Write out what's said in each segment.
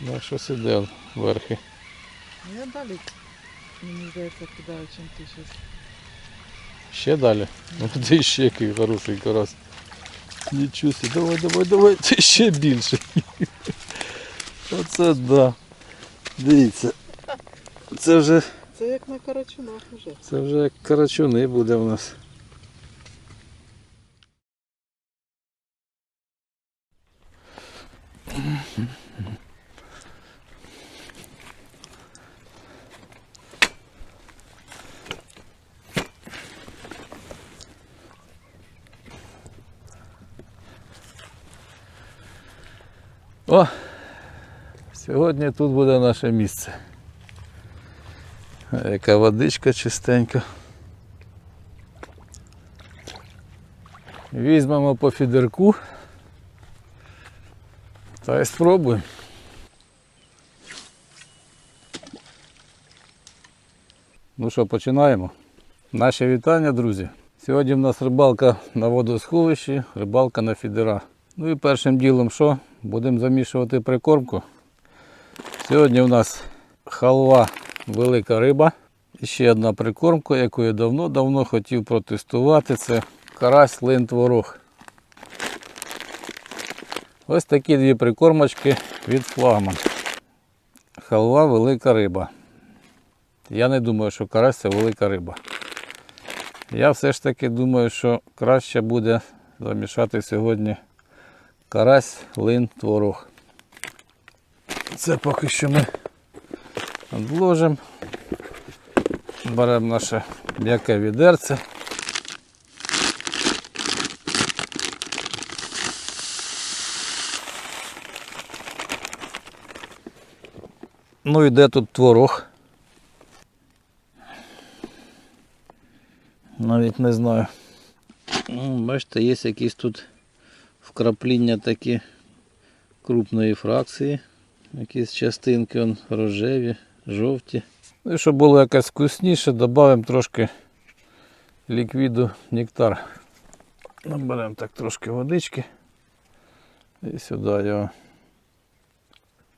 Да, щось іде верхи. Ну, Я далі, мені здається, кидаю, чим ти щось. Ще далі. Ну ти ще який хороший карась. Нічого собі, давай, давай, давай, ти ще більше. Оце да. Дивіться. Це вже, Це як на карачунах уже. це вже як карачуни буде в нас. О! Сьогодні тут буде наше місце. Яка водичка чистенька. Візьмемо по фідерку та й спробуємо. Ну що, починаємо. Наші вітання, друзі. Сьогодні в нас рибалка на водосховищі, рибалка на фідера. Ну і першим ділом що? Будемо замішувати прикормку. Сьогодні у нас халва велика риба. І ще одна прикормка, яку я давно-давно хотів протестувати. Це карась лин творог. Ось такі дві прикормочки від флагман. Халва велика риба. Я не думаю, що карась це велика риба. Я все ж таки думаю, що краще буде замішати сьогодні карась, лин, творог. Це поки що ми відложимо. Беремо наше м'яке відерце. Ну і де тут творог? Навіть не знаю. Ну, бачите, є якісь тут вкрапління такі крупної фракції. Якісь частинки он, рожеві, жовті. Ну і щоб було якось вкусніше, додамо трошки ліквіду нектар. Наберемо так трошки водички. І сюди його.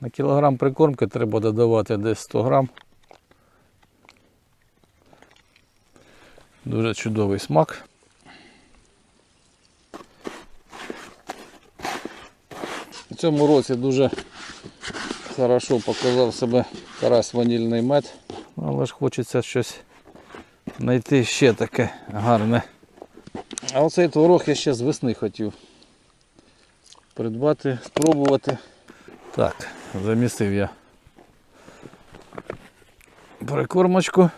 На кілограм прикормки треба додавати десь 100 грам. Дуже чудовий смак. У цьому році дуже хорошо показав себе карась ванільний мед. Але ж хочеться щось знайти ще таке гарне. А оцей творог я ще з весни хотів придбати, спробувати. Так, замісив я прикормочку.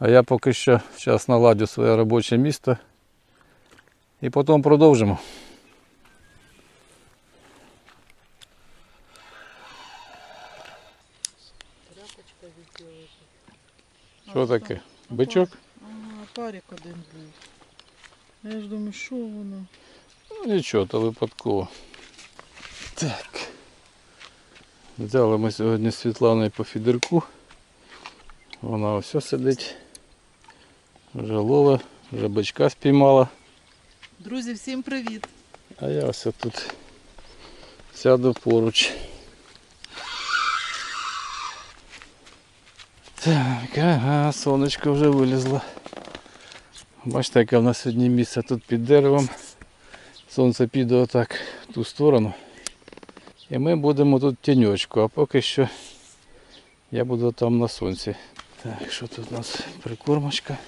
А я поки що зараз наладю своє робоче місце і потім продовжимо. Що таке? Бичок? Ага, парик один був. Я ж думаю, що воно? Ну нічого, то випадково. Так. Взяли ми сьогодні Світланою по фідерку. Вона ось сидить. Вже лова, вже бичка спіймала. Друзі, всім привіт! А я ось тут сяду поруч. Так, ага, сонечко вже вилізло. Бачите, яке в нас сьогодні місце тут під деревом. Сонце піде отак в ту сторону. І ми будемо тут тіньочку, а поки що я буду там на сонці. Так, що тут у нас прикормочка?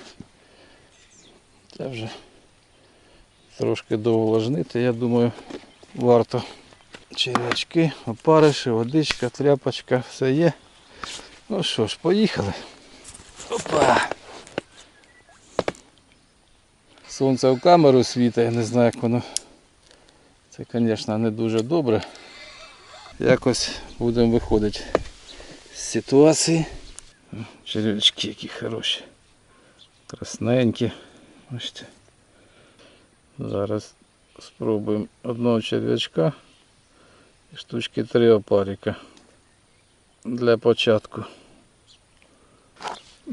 Це вже трошки довго жнити, я думаю, варто. Черв'ячки, опариші, водичка, тряпочка, все є. Ну що ж, поїхали. Опа! Сонце в камеру світить, я не знаю як воно. Це, звісно, не дуже добре. Якось будемо виходити з ситуації. Черв'ячки які хороші. Красненькі. Бачите. Зараз спробуємо одного черв'ячка і штучки три опарика для початку.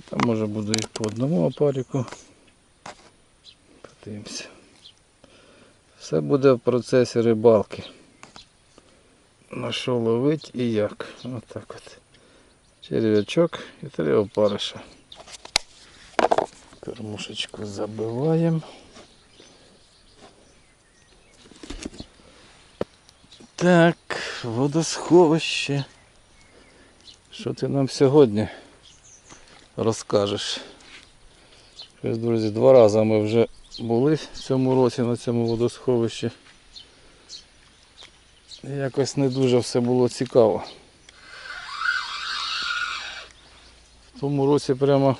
Там може буду і по одному опарику. Подивимося. Все буде в процесі рибалки. На що ловить і як. Отак от. Черв'ячок і три опариша. Кормушечку забиваємо. Так, водосховище. Що ти нам сьогодні розкажеш? Ось, друзі, два рази ми вже були в цьому році на цьому водосховищі. Якось не дуже все було цікаво. В тому році прямо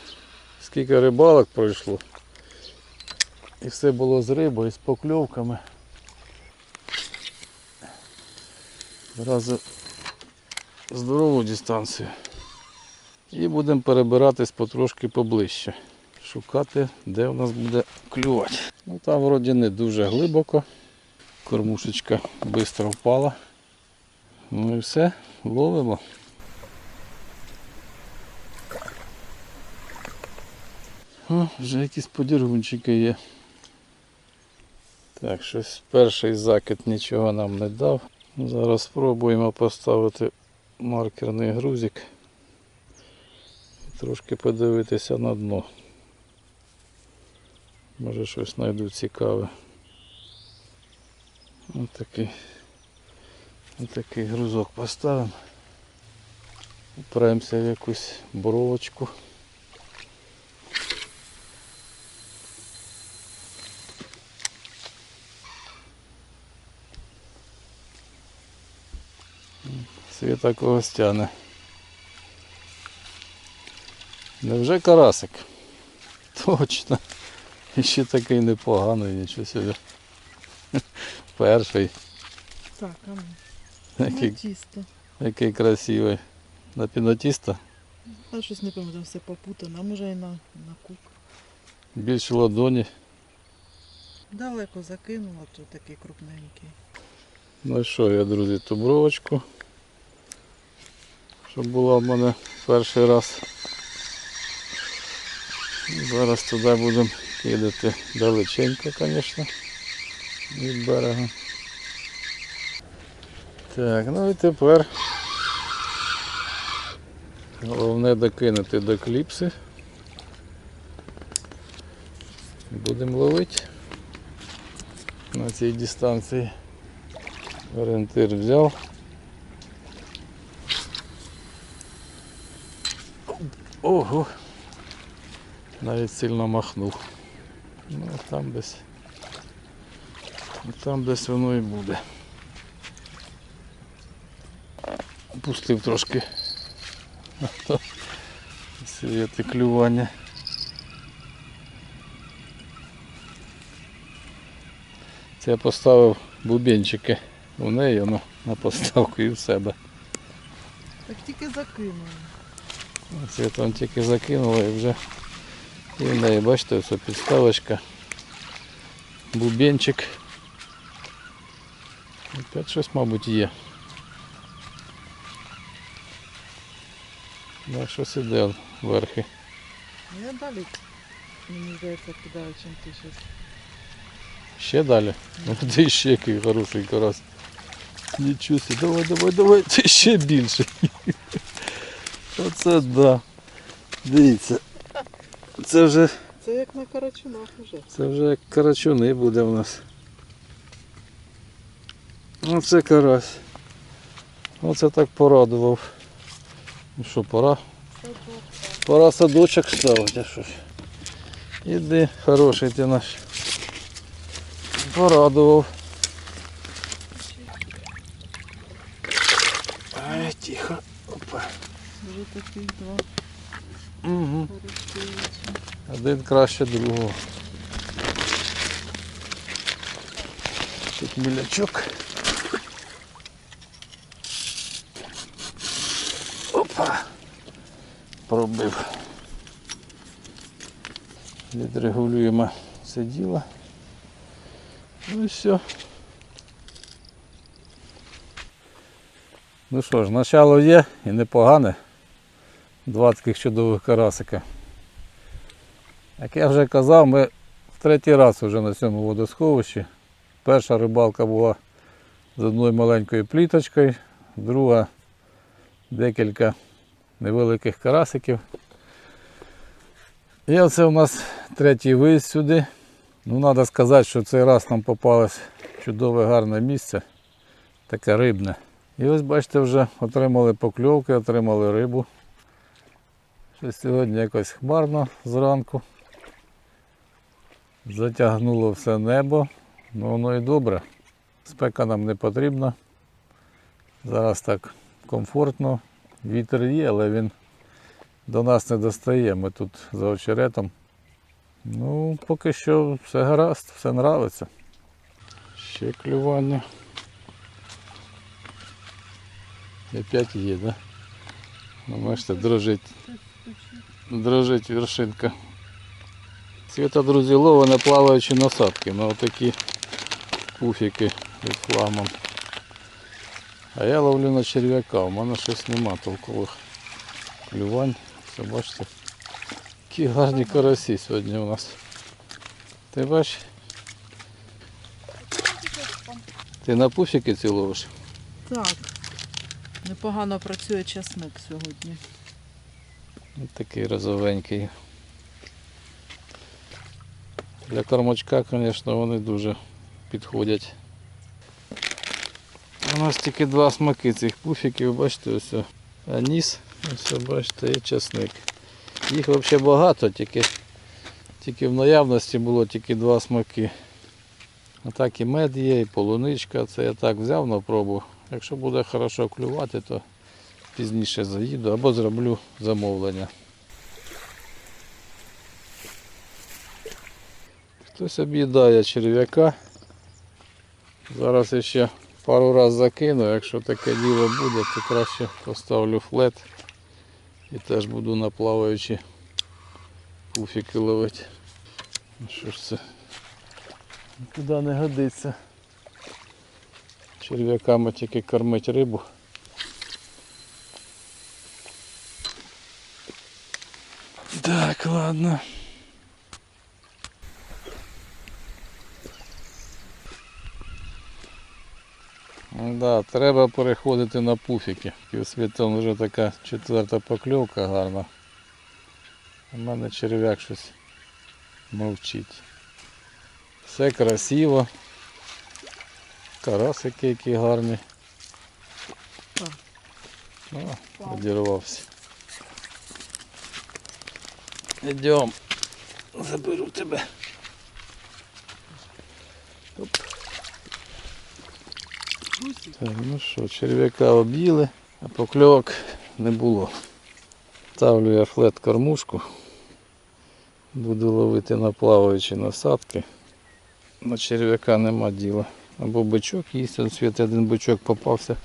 скільки рибалок пройшло. І все було з рибою, з покльовками. Зразу здорову дистанцію. І будемо перебиратись потрошки поближче. Шукати, де у нас буде клювати. Ну там вроді не дуже глибоко. Кормушечка швидко впала. Ну і все, ловимо. О, вже якісь подіргунчики є. Так, щось перший закид нічого нам не дав. Зараз спробуємо поставити маркерний грузик. Трошки подивитися на дно. Може щось знайду цікаве. Ось такий, ось такий грузок поставимо. Упремося в якусь боровочку. Світа когось тяне. Невже карасик? Точно. І ще такий непоганий, нічого собі. Перший. Так, а ну. Який, тісто. який красивий. На пінотіста А щось не пам'ятаю, все попутано, а може і на, на кук. більше ладоні. Далеко закинула, то такий крупненький. Ну що, я, друзі, ту бровочку. Щоб була в мене перший раз. Зараз туди будемо кидати далеченько, звісно, від берега. Так, ну і тепер головне докинути до кліпси. Будемо ловити на цій дистанції. Орієнтир взяв. Ого! Навіть сильно махнув. Ну, там десь. Там десь воно і буде. Пустив трошки світи клювання. Це я поставив бубенчики у неї ну, на поставку і в себе. Так тільки закинула. Це там тільки закинула і вже і в неї, бачите, ось підставочка, бубенчик. Опять щось, мабуть, є. Да, щось іде вверхи. Ну, Я далі, мені здається, кидаю, чим ти щось. Ще далі. Ну, ти ще який хороший карась. Нічого собі, давай, давай, давай, ти ще більше. Оце да. Дивіться. Це вже, Це як на карачунах уже. це вже як карачуни буде у нас. Оце карась. Оце так порадував. Ну що, пора? Пора садочок ставити, що ж. Іди, хороший ти наш. Порадував. Вже таких два Угу. користуються. Один краще другого. Тут мілячок. Опа. Пробив. Відрегулюємо це діло. Ну і все. Ну що ж, начало є і непогане. Два таких чудових карасика. Як я вже казав, ми в третій раз вже на цьому водосховищі. Перша рибалка була з одною маленькою пліточкою, друга декілька невеликих карасиків. І оце у нас третій виїзд сюди. Ну, треба сказати, що цей раз нам попалось чудове гарне місце, таке рибне. І ось бачите, вже отримали покльовки, отримали рибу. Що сьогодні якось хмарно зранку. Затягнуло все небо, ну воно і добре. Спека нам не потрібна. Зараз так комфортно. Вітер є, але він до нас не достає. Ми тут за очеретом. Ну, поки що все гаразд, все нравиться. Ще клювання. І опять є, да? Ну, бачите, дрожить, дрожить вершинка. Світа, друзі, лова на плаваючі насадки, на отакі пуфіки під флагман. А я ловлю на черв'яка, у мене щось нема толкових клювань. Все, бачите. Які гарні карасі сьогодні у нас. Ти бачиш? Ти на пуфіки ці ловиш? Так. Непогано працює часник сьогодні. Такий розовенький. Для кормачка, звісно, вони дуже підходять. У нас тільки два смаки цих пуфіків, бачите, ось аніс, ось бачите, і часник. Їх взагалі багато, тільки, тільки в наявності було тільки два смаки. А так і мед є, і полуничка. Це я так взяв на пробу. Якщо буде хорошо клювати, то пізніше заїду або зроблю замовлення. Хтось об'їдає черв'яка. Зараз я ще пару разів закину, якщо таке діло буде, то краще поставлю флет і теж буду на плаваючі пуфіки ловити. Ну що ж це? Нікуди не годиться. Черв'яками тільки кормить рибу. Так, ладно. Ну Да, треба переходити на пуфіки. І у світом вже така четверта покльовка гарна. У мене черв'як щось мовчить. Все красиво. Карасики які гарні. О, одірвався. Йдем. Заберу тебе. Оп. Так, ну що, черв'яка об'їли, а покльовок не було. Ставлю я флет кормушку. Буду ловити на плаваючі насадки. На черв'яка нема діла. Або бичок їсть, он світ один бичок попався.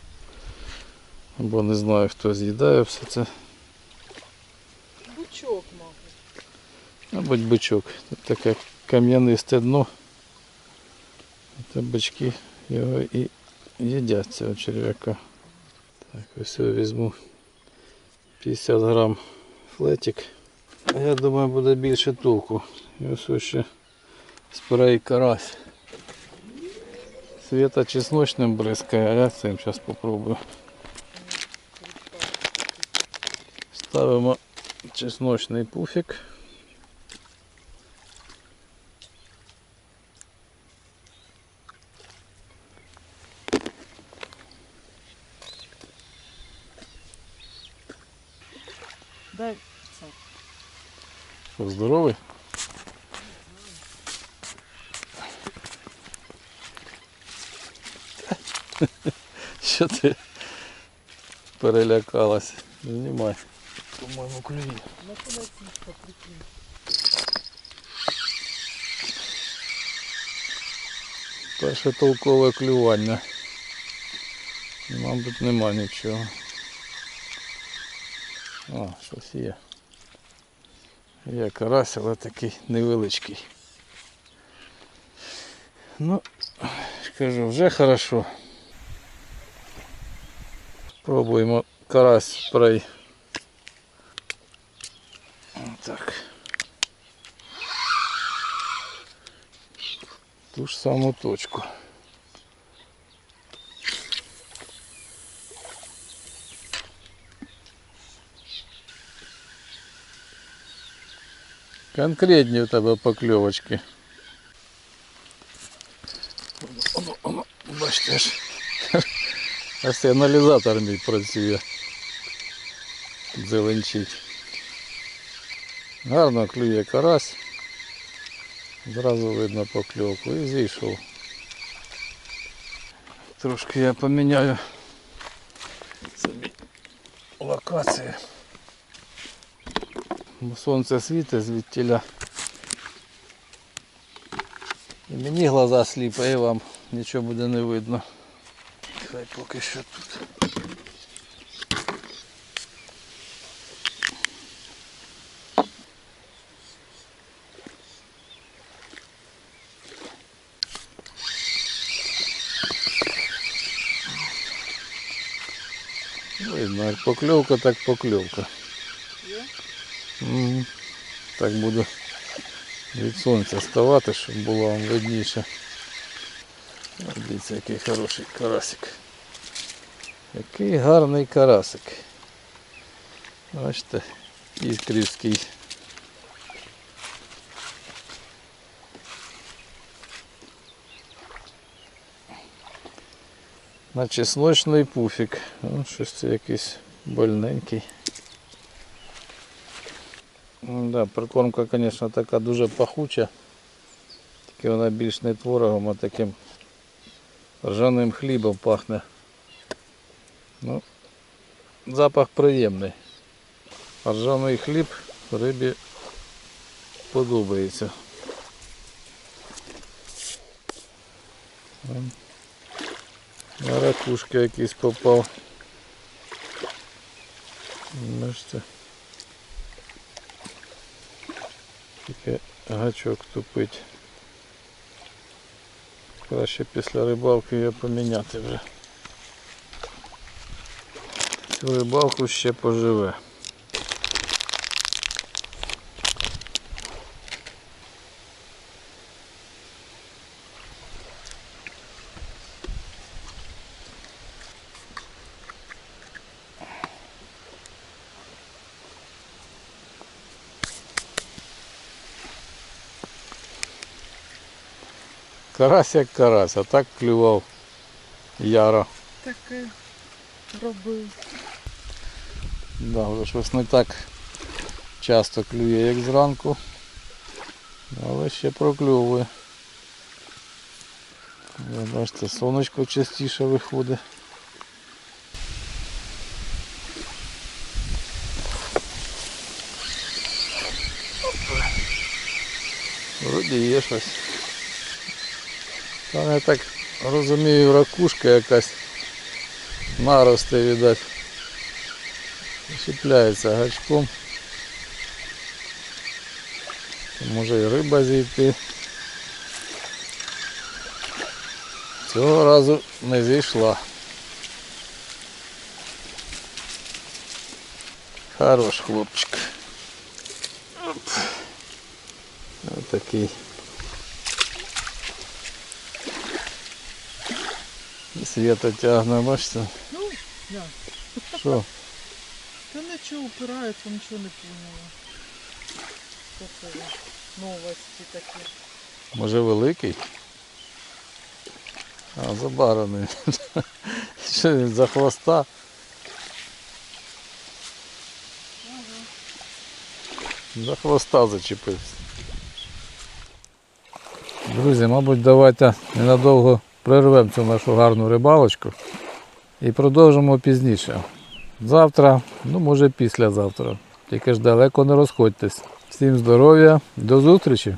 Або не знаю хто з'їдає все це. Бучок, мабуть. Мабуть, бичок. Тут таке кам'янисте дно. Це бички його і їдять цього черв'яка. Так, ось я візьму 50 грам флетик. А я думаю буде більше толку. І ось ще спрей карась. Света чесночним бризкає, а я цим зараз попробую. Ставимо чесночний пуфік. Дай це. Що, здоровий? Що ти перелякалась? Знімай. По-моєму, клює. На кулацівка прикинь. Перше толкове клювання. Мабуть, нема нічого. О, щось є. Є карась, але такий невеличкий. Ну, скажу, вже хорошо. Пробуємо карась спрей. Так. Ту ж саму точку. Конкретні у тебе покльовочки. Оно, оно, бачите ж. Аж цей аналізатор мій працює. Зеленчить. Гарно клює карась. Зразу видно покльовку і зійшов. Трошки я поміняю собі локацію. Сонце світить звідтіля. І мені глаза сліпає, і вам нічого буде не видно. Хай поки що тут. Видно, як покльовка, так покльовка. Так буду від сонця ставати, щоб було вам видніше. Дивіться, який хороший карасик. Який гарний карасик. Бачите, іскрівський. Наче сночний пуфік. О, щось це якийсь больненький. М, Да, прикормка, звісно, така дуже пахуча. Тільки вона більш не творогом, а таким ржаним хлібом пахне. Ну, запах приємний. Ржаний хліб рибі подобається. На ракушки якийсь попав. Бачите. Тільки гачок тупить. Краще після рибалки його поміняти вже. Цю рибалку ще поживе. Карась як карась, а так клював яро. Таке робив. Да, вже щось не так часто клює, як зранку. Але ще прокльовує. Бачите, сонечко частіше виходить. Вроді є щось. Там я так розумію, ракушка якась наросте, видать. Чіпляється гачком. Може і риба зійти. Цього разу не зійшла. Хорош хлопчик. Оп. Отакий. Света тягне, бачите? Ну, я. Що? Та нічого упирається, нічого не поняла. Що це за новості такі? Може великий? А, забараний. Що він за хвоста? За хвоста зачепився. Друзі, мабуть, давайте ненадовго прервемо цю нашу гарну рибалочку і продовжимо пізніше. Завтра, ну може післязавтра. Тільки ж далеко не розходьтесь. Всім здоров'я, до зустрічі!